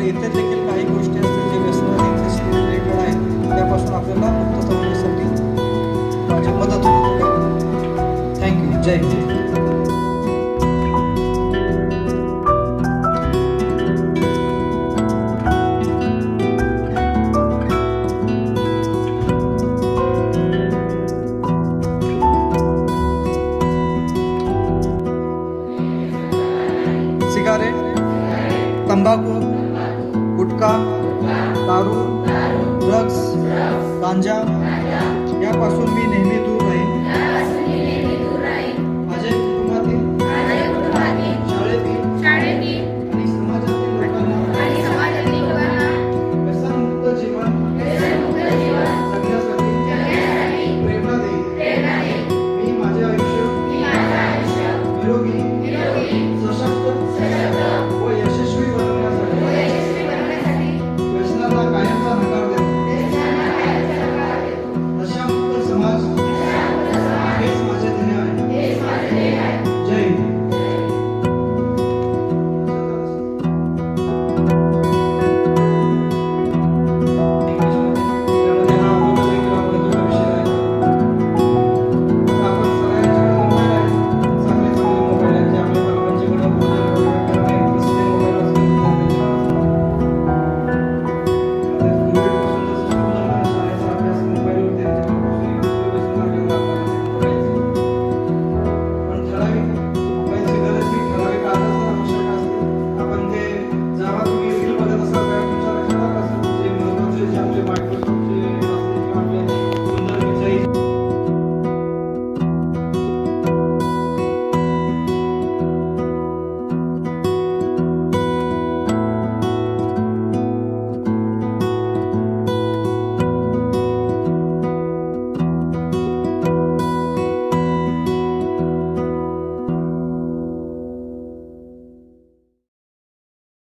आपल्याला इतर देखील काही गोष्टी असतील जे रिलेटेड त्यापासून आपल्याला मुक्त होण्यासाठी माझी मदत होते थँक्यू जय तंबाकू। गुटखा दारू ड्रग्स गांजा यापासून मी नेहमी दूर